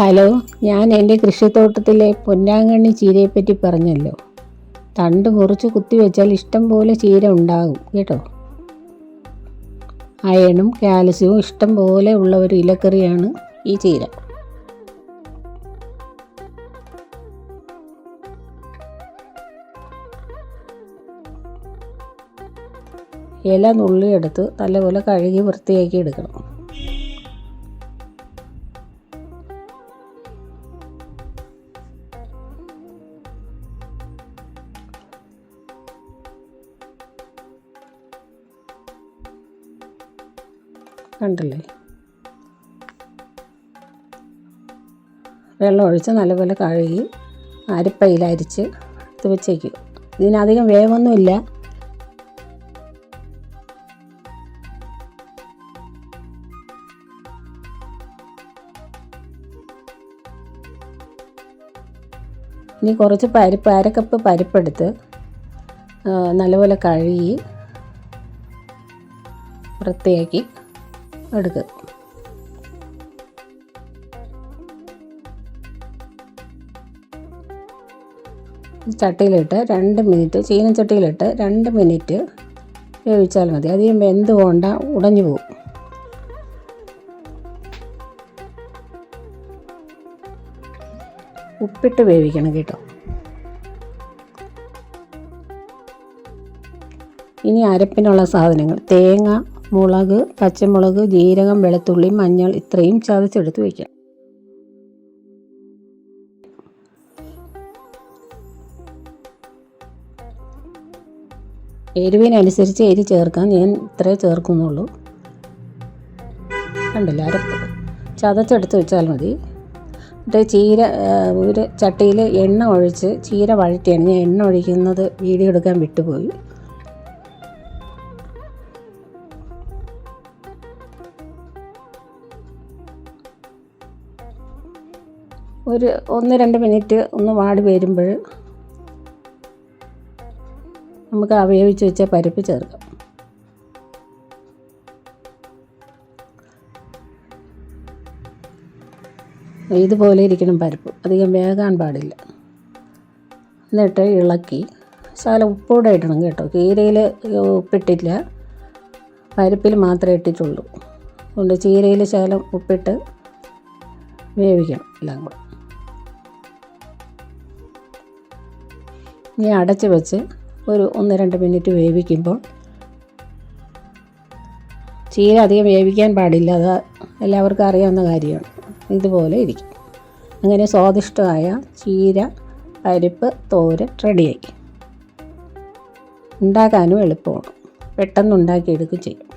Hello ഞാൻ എന്റെ കൃഷിത്തോട്ടത്തിലെ പൊന്നാങ്കണ്ണി ചീരയെപ്പറ്റി പറഞ്ഞല്ലോ. തണ്ട് മുറിച്ച് കുത്തിവെച്ചാൽ ഇഷ്ടം പോലെ ചീര ഉണ്ടാകും കേട്ടോ? അയണും കാൽസ്യവും ഇഷ്ടം പോലെ ഉള്ള ഒരു ഇലക്കറിയാണ് ഈ ചീര. ഇല നുള്ളിയെടുത്ത് നല്ലപോലെ കഴുകി വൃത്തിയാക്കി എടുക്കണം. കണ്ടില്ലേ? വെള്ളം ഒഴിച്ച് നല്ലപോലെ കഴുകി അരിപ്പയിൽ അരിച്ച് എടുത്ത് വെച്ചേക്കും. ഇതിനധികം വേവൊന്നുമില്ല. ഇനി കുറച്ച് പരിപ്പ് അരക്കപ്പ് പരിപ്പെടുത്ത് നല്ലപോലെ കഴുകി വൃത്തിയാക്കി എടുക്കുക ചട്ടിയിലിട്ട് രണ്ട് മിനിറ്റ് ചീനച്ചട്ടിയിലിട്ട് രണ്ട് മിനിറ്റ് വേവിച്ചാൽ മതി. അധികം വെന്ത് പോണ്ട ഉടഞ്ഞു പോകും. ഉപ്പിട്ട് വേവിക്കണം കേട്ടോ. ഇനി അരപ്പിനുള്ള സാധനങ്ങൾ. തേങ്ങ മുളക് പച്ചമുളക് ജീരകം വെളുത്തുള്ളി മഞ്ഞൾ ഇത്രയും ചതച്ചെടുത്ത് വയ്ക്കാം. എരിവിനനുസരിച്ച് എരി ചേർക്കാൻ ഞാൻ ഇത്രേ ചേർക്കുന്നുള്ളൂ. കണ്ടില്ല അരപ്പ് ചതച്ചെടുത്ത് വെച്ചാൽ മതി. എന്നിട്ട് ചീര ഒരു ചട്ടിയിൽ എണ്ണ ഒഴിച്ച് ചീര വഴറ്റിയാണ് ഞാൻ എണ്ണ ഒഴിക്കുന്നത് വീഡിയോ എടുക്കാൻ വിട്ടുപോയി. ഒരു ഒന്ന് രണ്ട് മിനിറ്റ് ഒന്ന് വാടി വരുമ്പോൾ നമുക്ക് അവയവിച്ച് വെച്ച പരിപ്പ് ചേർക്കാം. ഇതുപോലെ ഇരിക്കണം പരിപ്പ്. അധികം വേകാൻ പാടില്ല. എന്നിട്ട് ഇളക്കി ശാല ഉപ്പോടെ ഇടണം കേട്ടോ. ചീരയിൽ ഉപ്പിട്ടില്ല. പരിപ്പിൽ മാത്രമേ ഇട്ടിട്ടുള്ളൂ. അതുകൊണ്ട് ചീരയിൽ ശാലം ഉപ്പിട്ട് വേവിക്കണം എല്ലാം കൂടെ. ഇനി അടച്ച് വെച്ച് ഒരു ഒന്ന് രണ്ട് മിനിറ്റ് വേവിക്കുമ്പോൾ ചീര അധികം വേവിക്കാൻ പാടില്ല. അത് എല്ലാവർക്കും അറിയാവുന്ന കാര്യമാണ്. ഇതുപോലെ ഇരിക്കും. അങ്ങനെ സ്വാദിഷ്ടമായ ചീര പരിപ്പ് തോരൻ റെഡിയായി. ഉണ്ടാക്കാനും എളുപ്പമാണ്. പെട്ടെന്ന് ഉണ്ടാക്കിയെടുക്കുകയും ചെയ്യും.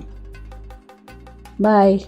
ബായ്